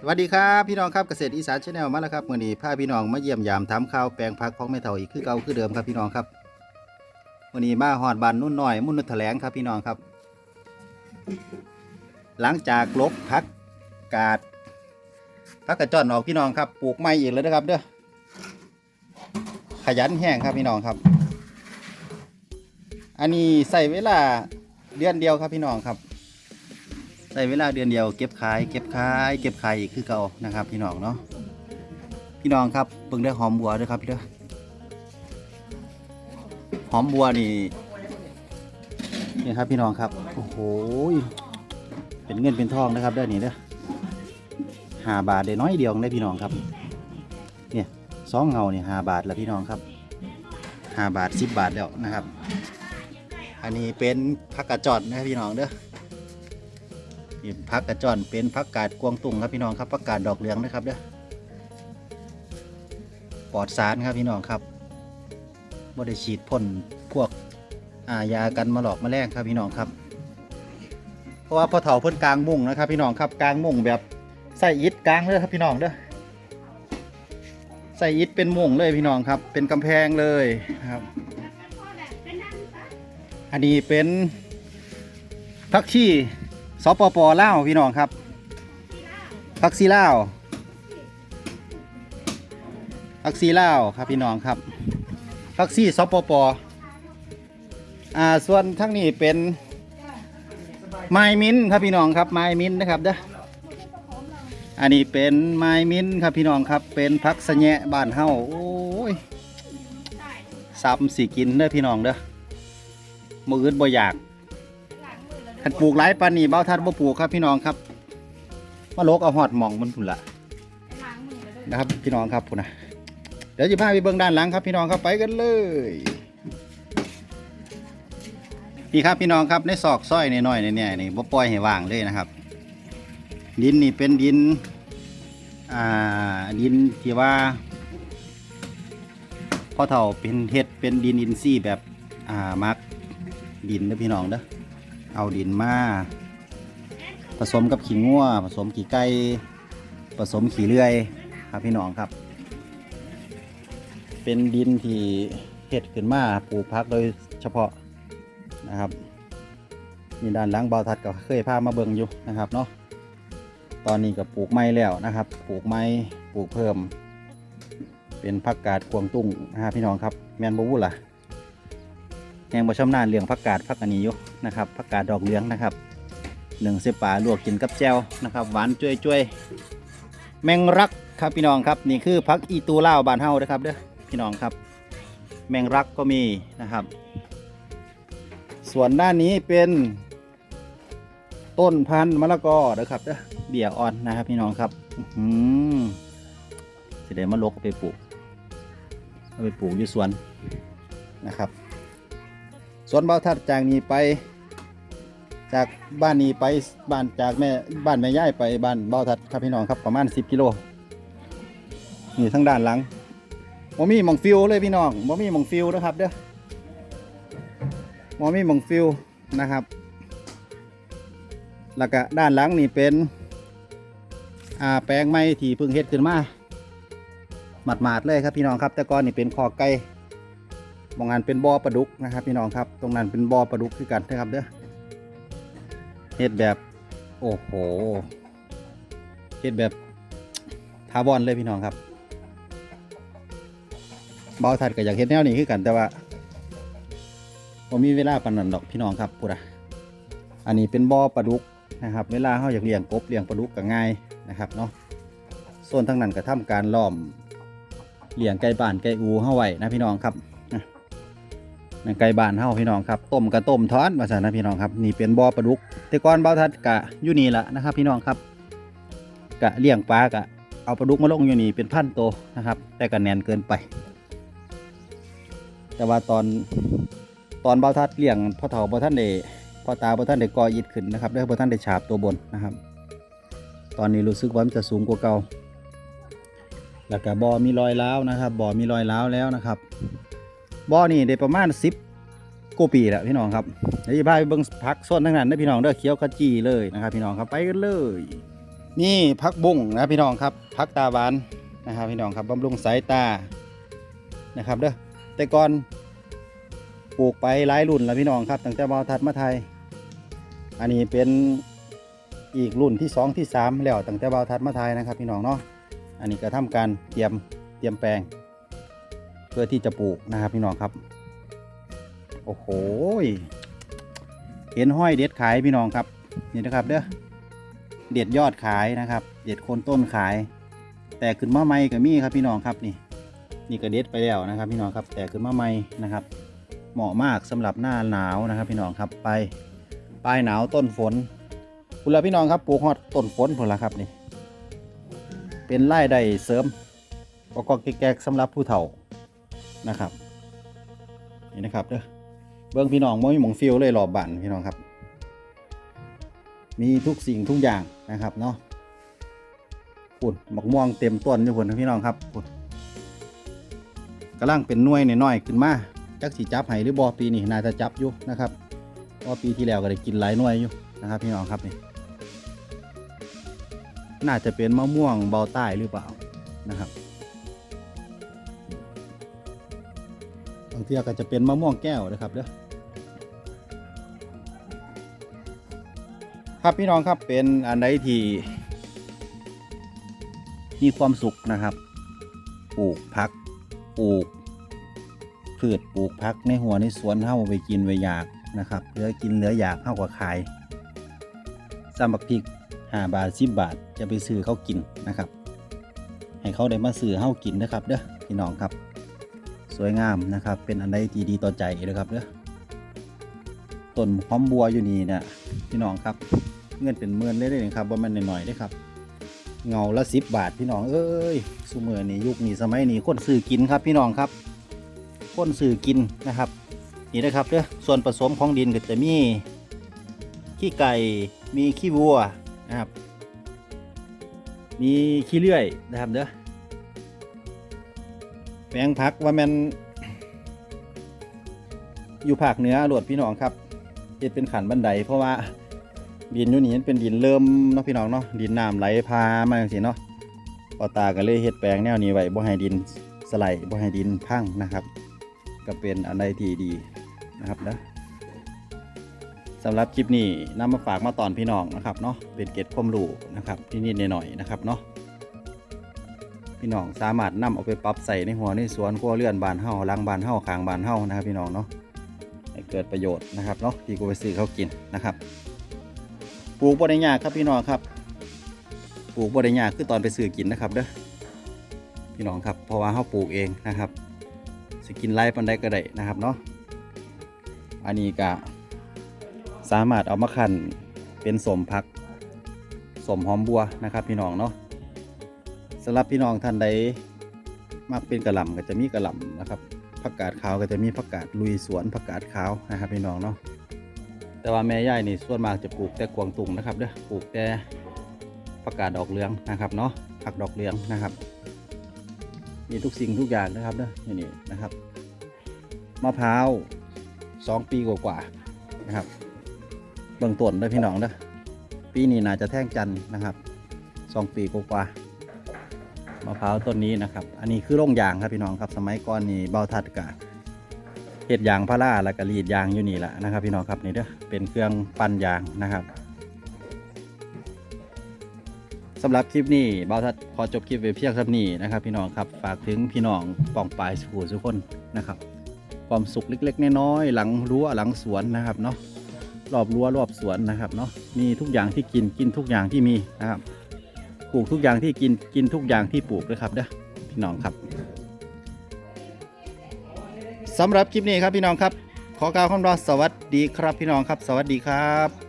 สวัสดีครับพี่น้องครับเกษตรอีสานชาแนลมาแล้วครับมื่อนี้พาพี่น้องมาเยี่ยมยามถามข่าวแปลงพักของแม่เฒ่าอีกคือเก่าคือเดิมครับพี่น้องครับมื่อนี้มาหอดบานนุ่นหน่อย มุ่นนุชแถลงครับพี่น้องครับ หลังจากลบพักกาดพักกระจอนออกพี่น้องครับปลูกไม้อีกแล้วนะครับเด้อขยันแห้งครับพี่น้องครับ อันนี้ใส่เวลาเดือนเดียวครับพี่น้องครับ ใช้เวลาเดือนเดียวเก็บขายเก็บขายเก็บขายอีกคือเก่านะครับ พี่น้องเนาะพี่น้องครับเพิ่งได้หอมบัวด้วยครับพี่เด้อหอมบัวนี่นี่ครับพี่น้องครับโอ้โหเป็นเงินเป็นทองนะครับเด้อนี่เด้อหาบาทได้น้อยเดียวได้พี่น้องครับ เนี่ยสองเงาเนี่ยหาบาทแล้วพี่น้องครับหาบาทสิบบาทแล้วนะครับ อันนี้เป็นผักกระจอดนะครับพี่น้องเด้อ นี่พักกระจอนเป็นพักกาดกวงตุงครับพี่น้องครับพักกาดดอกเหลืองนะครับเด้อปลอดสารครับพี่น้องครับบ่ได้ฉีดพ่นพวกอายากันมาหลอกมาแรงครับพี่น้องครับ เพราะว่าพอเถาเพิ่นกลางมุ่งนะครับ พี่น้องครับกลางมุ่งแบบใส่อิฐกลางเลยครับพี่น้องเด้อใส่อิฐเป็นมุ่งเลยพี่น้องครับ เป็นกำแพงเลยครับ อันนี้เป็นพักชี สปปลาวพี่น้องครับพักซีลาวพักซีลาวครับพี่น้องครับพักซีสปปอ่าส่วนทั้งนี้เป็นไม้มิ้นครับพี่น้องครับไม้มิ้นนะครับเด้ออันนี้เป็นไม้มิ้นครับพี่น้องครับ เป็นพักสะแหนะบ้านเฮาโอ้ยซ้ำสีกินเด้อพี่น้องเด้อมืออื่นบ่อยาก ขันปลูกหลายปานนี้เบ้าทัดบ่ปลูกครับพี่น้องครับมาโลกเอาหอดหมองมันพุ่นละนะครับพี่น้องครับพุ่นนะเดี๋ยวจะพาไปเบื้องด้านหลังครับพี่น้องครับไปกันเลยนี่ครับพี่น้องครับในซอกซอยในน้อยในเนี่ยนี่บ่ปล่อยให้ว่างเลยนะครับ ดินนี่เป็นดินอ่าดินที่ว่าพ่อเฒ่าเป็นเฮ็ดเป็นดินอินทรีย์แบบอ่ามักดินเด้อพี่น้องเด้อ เอาดินมาผสมกับขี้งัวผสมขี้ไก่ผสมขี้เลื่อยครับพี่น้องครับ เป็นดินที่เห็ดขึ้นมาปลูกพักโดยเฉพาะนะครับนี่ด้านหลังเบาทัดก็เคยพามาเบิ่งอยู่นะครับเนาะตอนนี้ก็ปลูกไม้แล้วนะครับปลูกไม้ปลูกเพิ่ม เป็นผักกาดกวงตุ้งนะครับพี่น้องครับแมนบวูล่ะ ยังบ่ชำนาญเรื่องผักกาดผักอันนี้อยู่นะครับผักกาดดอกเหลืองนะครับหนึ่งเสปาลวกกินกับแจวนะครับ หวานจุยจุยๆแมงรักครับพี่น้องครับนี่คือผักอีตูเล่าบานเฮานะครับเด้อพี่น้องครับ แมงรักก็มีนะครับ ส่วนด้านนี้เป็นต้นพันธุ์มะละกอนะครับเด้อเบี่ยอ่อนนะครับพี่น้องครับอื้อหือสิได้มาลกไปปลูกเอาไปปลูกอยู่สวนนะครับ สวนเบาทัดจากนี้ไป จากบ้านนี้ไปบ้านจากแม่บ้านแม่ย่ายไปบ้านเบาทัดครับพี่น้องครับประมาณ 10 กิโลนี่ทั้งด้านหลังมมีหมองฟิวเลยพี่น้องมมีหมองฟิวนะครับเด้อมมีหมองฟิวนะครับ แล้วก็ด้านหลังนี่เป็นอ่าแปลงไม้ที่เพิ่งเฮ็ดขึ้นมาหมาดๆเลยครับพี่น้องครับ แต่ก่อนนี่เป็นคอไก่ มองงานเป็นบ่อปลาดุกนะครับพี่น้องครับตรงนั้นเป็นบ่อปลาดุกคือกันนะครับเด้อเฮ็ดแบบโอ้โหเฮ็ดแบบทาวอนเลยพี่น้องครับเบาทัดก็อยากเฮ็ดแนวนี้คือกันแต่ว่าผมมีเวลาปานนั้นดอกพี่น้องครับพูดอะอันนี้เป็นบ่อปลาดุกนะครับ เวลาเขาอยากเลี้ยงกบเลี้ยงปลาดุกก็ง่ายนะครับเนาะส่วนทั้งนั้นก็ทำการล้อมเลี้ยงไก่บ้านไก่อูเฮาไว้นะพี่น้องครับ ไก่บ้านเฮาพี่น้องครับต้มกระต้มทอดมาซะนะพี่น้องครับนี่เป็นบ่อปลาดุก แต่ก่อนเบาทัดกะอยู่นี่ละนะครับ พี่น้องครับกะเลี้ยงปลากะเอาปลาดุกมาลงอยู่นี่เป็นพันตัวนะครับ แต่ก็แนนเกินไป แต่ว่าตอนตอนเบาทัดเลี้ยงพ่อเฒ่าพ่อท่านได้พ่อตาพ่อท่านได้ก่ออิฐขึ้นนะครับได้วพ่อท่านได้ฉาบตัวบนนะครับ ตอนนี้รู้สึกว่ามันจะสูงกว่าเก่าแล้วก็บ่อมีรอยร้าวนะครับบ่อมีรอยร้าวแล้วนะครับ บ่อนี่ได้ประมาณสิบกว่าปีแล้วพี่น้องครับเดี๋ยวจะพาไปเบิ่งพักส้นทั้งนั้นนะพี่น้องเด้อเขียวขจีเลยนะครับ พี่น้องครับไปกันเลยมีพักบุ้งนะพี่น้องครับพักตาหวานนะครับพี่น้องครับบำรุงสายตานะครับเด้อแต่ก่อนปลูกไปหลายรุ่นแล้วพี่น้องครับตั้งแต่บาวทัดมาไทย อันนี้เป็นอีกรุ่นที่สองที่สามแล้วตั้งแต่บาวทัดมาไทยนะครับ พี่น้องเนาะอันนี้ก็ทำการเตรียมเตรียมแปลง พื่อที่จะปลูกนะครับพี่น้องครับ โอ้โหเห็นห้อยเด็ดขายพี่น้องครับนี่นะครับเด้อเด็ดยอดขายนะครับ เด็ดโคนต้นขาย แต่ขึ้นมาใหม่ก็มีครับพี่น้องครับนี่ นี่ก็เด็ดไปแล้วนะครับ พี่น้องครับแต่ขึ้นมาใหม่นะครับ เหมาะมากสำหรับหน้าหนาวนะครับ พี่น้องครับไปปลายหนาวต้นฝนคุณละพี่น้องครับปลูกฮอดต้นฝนผลละครับนี่ เป็นไร่ได้เสริมก็ก็แก๊กสำหรับผู้เฒ่า นะครับ นี่นะครับเด้อเบิ้องพี่น้องมมีหมองฟิลเลยรอบบ้านพี่น้องครับ มีทุกสิ่งทุกอย่างนะครับเนาะปุ่นหมกม่วงเต็มต้นอยู่พุ่นะพี่น้องครับปุ่นกำลังเป็นน่วยน้อยๆขึ้นมาจักสีจับไห้หรือบอปีนี้น่าจะจับอยู่นะครับเพราะปีที่แล้วก็ได้กินหลายหน่วยอยู่นะครับ พี่น้องครับนี่น่าจะเป็นมะม่วงเบาใต้หรือเปล่านะครับ บางทีก็จะเป็นมะม่วงแก้วนะครับเด้อครับพี่น้องครับเป็นอันใดที่มีความสุขนะครับปลูกพักปลูกพืชปลูกพักในหัวในสวนเฮาไปกินไปอยากนะครับเหลือกินเหลืออยากเฮากว่าขายสามบักพริกห้าบาทสิบบาทจะไปซื้อเขากินนะครับ ให้เขาได้มาซื้อเฮากินนะครับเด้อพี่น้องครับ สวยงามนะครับ เป็นอันใดที่ดีต่อใจนะครับเด้อต้นหอมบัวอยู่นี่เนี่ยพี่น้องครับ เงินเป็นหมื่นเลยเด้อครับว่ามันหน่อยๆได้ครับ เงาละสิบบาทพี่น้องเอ้ยสุเมื่อนี้ยุคนี้สมัยนี้คนซื้อกินครับพี่น้องครับคนซื้อกินนะครับ นี่นะครับเด้อส่วนผสมของดินก็จะมีขี้ไก่มีขี้วัวนะครับ มีขี้เลื่อยนะครับเด้อ ลงพักว่ามันอยู่ภาคเหนือหลวดพี่น้องครับเฮ็ดเป็นขันบันไดเพราะว่าดินอยู่นี่เป็นดินเริ่มเนาะพี่น้องเนาะดินน้ำไหลพามาจังซี่เนาะปอตาก็เลยเฮ็ดแปลงแนวนี้ไว้บ่ให้ดินสไลด์บ่ให้ดินพังนะครับ ก็เป็นอันใดที่ดีนะครับนะสำหรับคลิปนี้นำมาฝากมาตอนพี่น้องนะครับเนาะเป็นเกร็ดความรู้นะครับที่นี่หน่อยๆนะครับเนาะ พี่น้องสามารถนำเอาไปปรับใส่ในหัวในสวนครัวเรือนบานเฮาหลังบานเฮาขางบานเฮานะครับ พี่น้องเนาะให้เกิดประโยชน์นะครับเนาะที่กูไปซื้อเขากินนะครับ ปลูกบ่ได้ยากครับพี่น้องครับ ปลูกบ่ได้ยากคือตอนไปซื้อกินนะครับเด้อพี่น้องครับเพราะว่าเฮาปลูกเองนะครับสกินไล่ปันได้ก็ได้นะครับเนาะอันนี้ก็สามารถเอามาคั่นเป็นสมพักสมหอมบัวนะครับ พี่น้องเนาะ สำหรับพี่น้องท่านใดมักเป็นกระหล่ำก็จะมีกระหล่ำนะครับผักกาดขาวก็จะมีผักกาดลุยสวนผักกาดขาวนะครับพี่น้องเนาะแต่ว่าแม่ย่ายนี่ส่วนมากจะปลูกแต่กวางตุงนะครับเด้อปลูกแต่ผักกาดดอกเหลืองนะครับเนาะผักดอกเหลืองนะครับ มีทุกสิ่งทุกอย่างนะครับเด้อนี่นี่นะครับมะพร้าวสองปีกว่าๆนะครับเบื้องต้นด้อพี่น้องเด้อปีนี้น่าจะแท่งจันนะครับสองปีกว่าๆ มะพร้าวต้นนี้นะครับ อันนี้คือโร่งยางครับพี่น้องครับ สมัยก่อนนี่เบาทัดกะเห็ดยางพาราแล้วก็รีดยางอยู่นี่แหละนะครับ พี่น้องครับนี่เด้อเป็นเครื่องปั้นยางนะครับสำหรับคลิปนี้เบาทัดขอจบคลิปไว้เพียงเท่านี้นะครับ พี่น้องครับฝากถึงพี่น้องปองปลายสู่ทุกคนนะครับ ความสุขเล็กๆน้อยๆหลังรั้วหลังสวนนะครับเนาะรอบรั้วรอบสวนนะครับเนาะมีทุกอย่างที่กินกินทุกอย่างที่มีนะครับ ลูกทุกอย่างที่กินกินทุกอย่างที่ปลูกเลยครับเด้อพี่น้องครับสำหรับคลิปนี้ครับพี่น้องครับ ขอกล่าวคำว่าสวัสดีครับพี่น้องครับ สวัสดีครับ